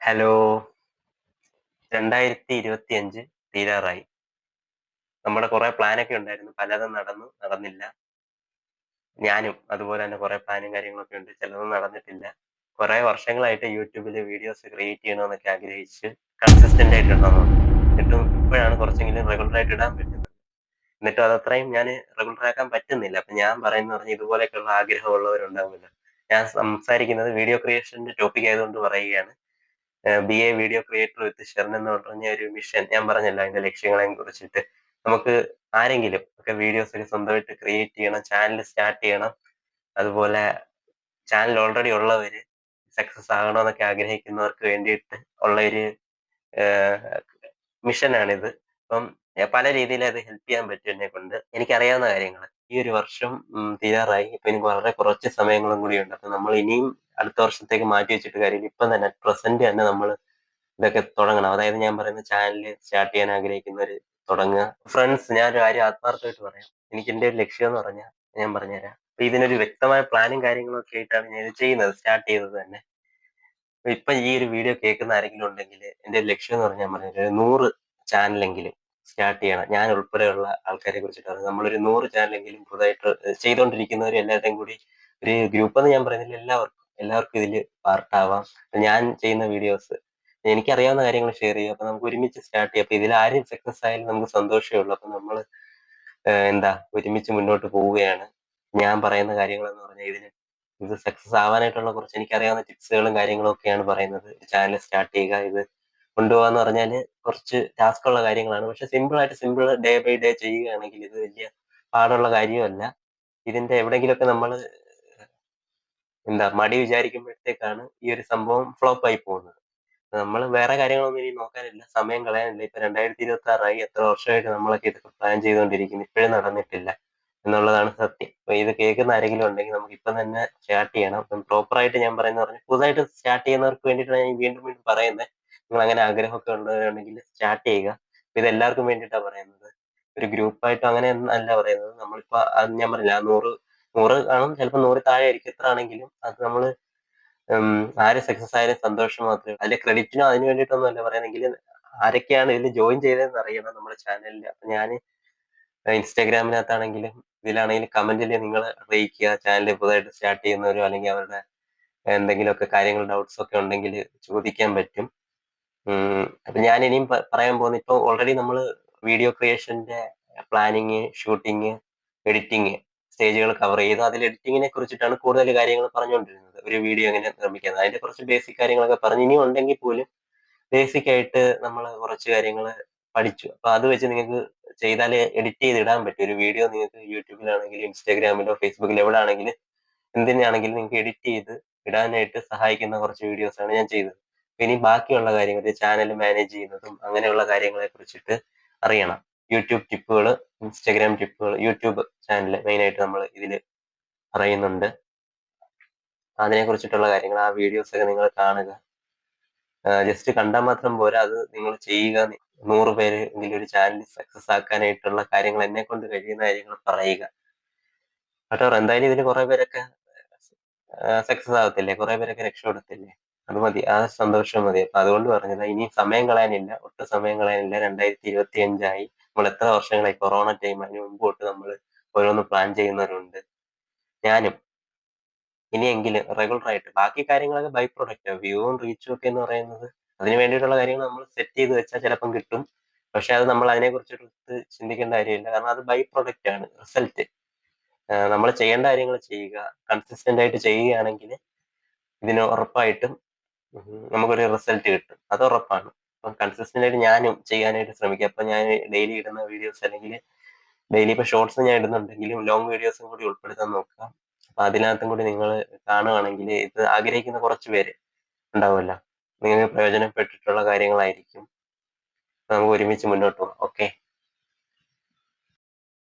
Hello രണ്ടായിരത്തി ഇരുപത്തി അഞ്ച് തീരാറായി. നമ്മുടെ കുറെ പ്ലാനൊക്കെ ഉണ്ടായിരുന്നു. പലതും നടന്നു നടന്നില്ല. ഞാനും അതുപോലെ തന്നെ കുറെ പ്ലാനും കാര്യങ്ങളൊക്കെ ഉണ്ട്. ചിലതും നടന്നിട്ടില്ല. കുറെ വർഷങ്ങളായിട്ട് യൂട്യൂബിൽ വീഡിയോസ് ക്രിയേറ്റ് ചെയ്യണമെന്നൊക്കെ ആഗ്രഹിച്ച് കൺസിസ്റ്റന്റ് ആയിട്ട് ഇടണം എന്നിട്ടും ഇപ്പോഴാണ് കുറച്ചെങ്കിലും റെഗുലർ ആയിട്ട് ഇടാൻ പറ്റുന്നത്. എന്നിട്ടും അത് അത്രയും ഞാൻ റെഗുലർ ആക്കാൻ പറ്റുന്നില്ല. അപ്പൊ ഞാൻ പറയുന്ന പറഞ്ഞ ഇതുപോലെയൊക്കെയുള്ള ആഗ്രഹമുള്ളവരുണ്ടാവില്ല ഞാൻ സംസാരിക്കുന്നത് വീഡിയോ ക്രിയേഷന്റെ ടോപ്പിക് ആയതുകൊണ്ട് പറയുകയാണ്. Be a video creator with ഷെർൺ എന്ന് പറഞ്ഞ ഒരു മിഷൻ. ഞാൻ പറഞ്ഞല്ലോ അതിന്റെ ലക്ഷ്യങ്ങളെ കുറിച്ചിട്ട്. നമുക്ക് ആരെങ്കിലും ഒക്കെ വീഡിയോസ് ഒക്കെ സ്വന്തമായിട്ട് ക്രിയേറ്റ് ചെയ്യണം ചാനൽ സ്റ്റാർട്ട് ചെയ്യണം. അതുപോലെ ചാനൽ ഓൾറെഡി ഉള്ളവര് സക്സസ് ആകണമെന്നൊക്കെ ആഗ്രഹിക്കുന്നവർക്ക് വേണ്ടിയിട്ട് ഉള്ള ഒരു മിഷനാണിത്. അപ്പം പല രീതിയിൽ അത് ഹെൽപ്പ് ചെയ്യാൻ പറ്റും എന്നെ കൊണ്ട് എനിക്കറിയാവുന്ന കാര്യങ്ങൾ ഈ ഒരു വർഷം തീരാറായി. ഇപ്പൊ എനിക്ക് വളരെ കുറച്ച് സമയങ്ങളും കൂടിയുണ്ട് അപ്പൊ നമ്മൾ ഇനിയും അടുത്ത വർഷത്തേക്ക് മാറ്റി വെച്ചിട്ട് കാര്യം ഇപ്പം തന്നെ പ്രസന്റ് തന്നെ നമ്മൾ ഇതൊക്കെ തുടങ്ങണം. അതായത് ഞാൻ പറയുന്ന ചാനൽ സ്റ്റാർട്ട് ചെയ്യാൻ ആഗ്രഹിക്കുന്ന ഒരു തുടങ്ങുക. ഫ്രണ്ട്സ് ഞാൻ ഒരു കാര്യം ആത്മാർത്ഥമായിട്ട് പറയാം. എനിക്ക് എന്റെ ഒരു ലക്ഷ്യം എന്ന് പറഞ്ഞാൽ ഞാൻ പറഞ്ഞുതരാം. അപ്പൊ ഇതിനൊരു വ്യക്തമായ പ്ലാനും കാര്യങ്ങളും ഒക്കെ ആയിട്ടാണ് ഞാൻ ഇത് ചെയ്യുന്നത് സ്റ്റാർട്ട് ചെയ്തത് തന്നെ. ഇപ്പൊ ഈ ഒരു വീഡിയോ കേൾക്കുന്ന ആരെങ്കിലും ഉണ്ടെങ്കിൽ എന്റെ ലക്ഷ്യം എന്ന് പറഞ്ഞാൽ ഞാൻ പറഞ്ഞത് നൂറ് ചാനലെങ്കിലും സ്റ്റാർട്ട് ചെയ്യണം. ഞാൻ ഉൾപ്പെടെയുള്ള ആൾക്കാരെ കുറിച്ചിട്ടാണ്. നമ്മളൊരു നൂറ് ചാനലെങ്കിലും പുതുതായിട്ട് ചെയ്തുകൊണ്ടിരിക്കുന്നവർ എല്ലാവരുടെയും കൂടി ഒരു ഗ്രൂപ്പ് എന്ന് ഞാൻ പറയുന്നില്ല. എല്ലാവർക്കും എല്ലാവർക്കും ഇതിൽ പാർട്ടാവാം ഞാൻ ചെയ്യുന്ന വീഡിയോസ് എനിക്കറിയാവുന്ന കാര്യങ്ങൾ ഷെയർ ചെയ്യുക. അപ്പൊ നമുക്ക് ഒരുമിച്ച് സ്റ്റാർട്ട് ചെയ്യാം. അപ്പൊ ഇതിൽ ആരും സക്സസ് ആയാലും നമുക്ക് സന്തോഷമേ ഉള്ളൂ. അപ്പൊ നമ്മൾ എന്താ ഒരുമിച്ച് മുന്നോട്ട് പോവുകയാണ്. ഞാൻ പറയുന്ന കാര്യങ്ങൾ എന്ന് പറഞ്ഞാൽ ഇതിന് ഇത് സക്സസ് ആവാനായിട്ടുള്ള കുറച്ച് എനിക്കറിയാവുന്ന ടിപ്സുകളും കാര്യങ്ങളും ഒക്കെയാണ് പറയുന്നത്. ചാനൽ സ്റ്റാർട്ട് ചെയ്യുക. ഇത് കൊണ്ടുപോകാന്ന് പറഞ്ഞാൽ കുറച്ച് ടാസ്ക് ഉള്ള കാര്യങ്ങളാണ്. പക്ഷെ സിമ്പിൾ ആയിട്ട് സിമ്പിൾ ഡേ ബൈ ഡേ ചെയ്യുകയാണെങ്കിൽ ഇത് വലിയ പാടുള്ള കാര്യമല്ല. ഇതിന്റെ എവിടെയെങ്കിലുമൊക്കെ നമ്മൾ എന്താ മടി വിചാരിക്കുമ്പോഴത്തേക്കാണ് ഈ ഒരു സംഭവം ഫ്ലോപ്പ് ആയി പോകുന്നത്. നമ്മൾ വേറെ കാര്യങ്ങളൊന്നും ഇനി നോക്കാനില്ല. സമയം കളയാനില്ല. ഇപ്പൊ രണ്ടായിരത്തി ഇരുപത്തി ആറായി എത്ര വർഷമായിട്ട് നമ്മളൊക്കെ ഇതൊക്കെ പ്ലാൻ ചെയ്തുകൊണ്ടിരിക്കുന്നു. ഇപ്പോഴും നടന്നിട്ടില്ല എന്നുള്ളതാണ് സത്യം. അപ്പൊ ഇത് കേൾക്കുന്ന ആരെങ്കിലും ഉണ്ടെങ്കിൽ നമുക്ക് ഇപ്പം തന്നെ സ്റ്റാർട്ട് ചെയ്യണം. പ്രോപ്പർ ആയിട്ട് ഞാൻ പറയുന്ന പറഞ്ഞു പുതുതായിട്ട് സ്റ്റാർട്ട് ചെയ്യുന്നവർക്ക് വേണ്ടിയിട്ടാണ് ഞാൻ വീണ്ടും വീണ്ടും പറയുന്നത്. നിങ്ങൾ അങ്ങനെ ആഗ്രഹമൊക്കെ ഉള്ളവരുണ്ടെങ്കിൽ സ്റ്റാർട്ട് ചെയ്യുക. ഇത് എല്ലാവർക്കും വേണ്ടിയിട്ടാണ് പറയുന്നത്. ഒരു ഗ്രൂപ്പായിട്ട് അങ്ങനെ അല്ല പറയുന്നത്. നമ്മളിപ്പോ ഞാൻ പറഞ്ഞില്ല നൂറ് നൂറ് കാണും ചിലപ്പോൾ നൂറ് താഴെ ആയിരിക്കും എത്ര ആണെങ്കിലും അത് നമ്മൾ ആര് സക്സസ് ആയാലും സന്തോഷം മാത്രമേ അതിന്റെ ക്രെഡിറ്റിനോ അതിന് വേണ്ടിയിട്ടൊന്നും അല്ല പറയുന്നെങ്കിൽ ആരൊക്കെയാണ് ഇതിൽ ജോയിൻ ചെയ്തതെന്ന് അറിയണം നമ്മുടെ ചാനലിൽ അപ്പൊ ഞാൻ ഇൻസ്റ്റാഗ്രാമിനകത്താണെങ്കിലും ഇതിലാണെങ്കിലും കമന്റിൽ നിങ്ങൾ അറിയിക്കുക. ചാനൽ പുതുതായിട്ട് സ്റ്റാർട്ട് ചെയ്യുന്നവരോ അല്ലെങ്കിൽ അവരുടെ എന്തെങ്കിലുമൊക്കെ കാര്യങ്ങൾ ഡൗട്ട്സ് ഒക്കെ ഉണ്ടെങ്കിൽ ചോദിക്കാൻ പറ്റും. അപ്പൊ ഞാൻ ഇനിയും പറയാൻ പോകുന്ന ഇപ്പൊ ഓൾറെഡി നമ്മൾ വീഡിയോ ക്രിയേഷന്റെ പ്ലാനിങ് ഷൂട്ടിങ് എഡിറ്റിങ് സ്റ്റേജുകൾ കവർ ചെയ്തു അതിൽ എഡിറ്റിങ്ങിനെ കുറിച്ചിട്ടാണ് കൂടുതൽ കാര്യങ്ങൾ പറഞ്ഞുകൊണ്ടിരുന്നത്. ഒരു വീഡിയോ എങ്ങനെ നിർമ്മിക്കുന്നത് അതിന്റെ കുറച്ച് ബേസിക് കാര്യങ്ങളൊക്കെ പറഞ്ഞു ഇനി ഉണ്ടെങ്കിൽ പോലും ബേസിക് ആയിട്ട് നമ്മൾ കുറച്ച് കാര്യങ്ങൾ പഠിച്ചു. അപ്പൊ അത് വെച്ച് നിങ്ങൾക്ക് ചെയ്താൽ എഡിറ്റ് ചെയ്ത് ഇടാൻ പറ്റും. ഒരു വീഡിയോ നിങ്ങൾക്ക് യൂട്യൂബിലാണെങ്കിലും ഇൻസ്റ്റാഗ്രാമിലോ ഫേസ്ബുക്കിലോ എവിടെ ആണെങ്കിലും എന്തിനാണെങ്കിലും നിങ്ങൾക്ക് എഡിറ്റ് ചെയ്ത് ഇടാനായിട്ട് സഹായിക്കുന്ന കുറച്ച് വീഡിയോസ് ആണ് ഞാൻ ചെയ്തത്. ഇനി ബാക്കിയുള്ള കാര്യങ്ങൾ ചാനൽ മാനേജ് ചെയ്യുന്നതും അങ്ങനെയുള്ള കാര്യങ്ങളെ കുറിച്ചിട്ട് അറിയണം. യൂട്യൂബ് ടിപ്പുകൾ ഇൻസ്റ്റാഗ്രാം ടിപ്പുകൾ യൂട്യൂബ് ചാനൽ മെയിനായിട്ട് നമ്മൾ ഇതിൽ പറയുന്നുണ്ട്. അതിനെ കുറിച്ചിട്ടുള്ള കാര്യങ്ങൾ ആ വീഡിയോസ് ഒക്കെ നിങ്ങൾ കാണുക. ജസ്റ്റ് കണ്ടാൽ മാത്രം പോരാ അത് നിങ്ങൾ ചെയ്യുക. നൂറ് പേര് എങ്കിലും ഒരു ചാനൽ സക്സസ് ആക്കാനായിട്ടുള്ള കാര്യങ്ങൾ എന്നെ കൊണ്ട് കഴിയുന്ന കാര്യങ്ങൾ പറയുക. കേട്ടോ എന്തായാലും ഇതിൽ കുറെ പേരൊക്കെ സക്സസ് ആവത്തില്ലേ? കുറെ പേരൊക്കെ രക്ഷപ്പെടത്തില്ലേ? അത് മതി. ആ സന്തോഷം മതി. അപ്പൊ അതുകൊണ്ട് പറഞ്ഞത് ഇനി സമയം കളയാനില്ല. ഒട്ടും സമയം കളയാനില്ല. രണ്ടായിരത്തി ഇരുപത്തി അഞ്ചായി നമ്മൾ എത്ര വർഷങ്ങളായി കൊറോണ ടൈം അതിന് മുമ്പ് തൊട്ട് നമ്മൾ ഓരോന്ന് പ്ലാൻ ചെയ്യുന്നവരുണ്ട്. ഞാനും. ഇനിയെങ്കിലും റെഗുലർ ആയിട്ട് ബാക്കി കാര്യങ്ങളൊക്കെ ബൈ പ്രൊഡക്റ്റ് വ്യൂവും റീച്ചും ഒക്കെ എന്ന് പറയുന്നത്. അതിന് വേണ്ടിയിട്ടുള്ള കാര്യങ്ങൾ നമ്മൾ സെറ്റ് ചെയ്ത് വെച്ചാൽ ചിലപ്പം കിട്ടും. പക്ഷെ അത് നമ്മൾ അതിനെ കുറിച്ചിട്ട് ചിന്തിക്കേണ്ട കാര്യമില്ല. കാരണം അത് ബൈ പ്രൊഡക്റ്റ് ആണ് റിസൾട്ട് നമ്മൾ ചെയ്യേണ്ട കാര്യങ്ങൾ ചെയ്യുക കൺസിസ്റ്റന്റ് ആയിട്ട് ചെയ്യുകയാണെങ്കിൽ ഇതിന് ഉറപ്പായിട്ടും നമുക്കൊരു റിസൾട്ട് കിട്ടും. അത് ഉറപ്പാണ്. അപ്പം കൺസിസ്റ്റന്റ് ആയിട്ട് ഞാനും ചെയ്യാനായിട്ട് ശ്രമിക്കുക അപ്പൊ ഞാൻ ഡെയിലി ഇടുന്ന വീഡിയോസ് അല്ലെങ്കിൽ ഡെയിലി ഇപ്പൊ ഷോർട്സ് ഞാൻ ഇടുന്നുണ്ടെങ്കിലും ലോങ് വീഡിയോസും കൂടി ഉൾപ്പെടുത്താൻ നോക്കുക. അപ്പൊ അതിനകത്തും കൂടി നിങ്ങൾ കാണുകയാണെങ്കിൽ ഇത് ആഗ്രഹിക്കുന്ന കുറച്ച് പേര് ഉണ്ടാവുമല്ലോ. നിങ്ങൾക്ക് പ്രയോജനപ്പെട്ടിട്ടുള്ള കാര്യങ്ങളായിരിക്കും. നമുക്ക് ഒരുമിച്ച് മുന്നോട്ട് പോകാം. ഓക്കെ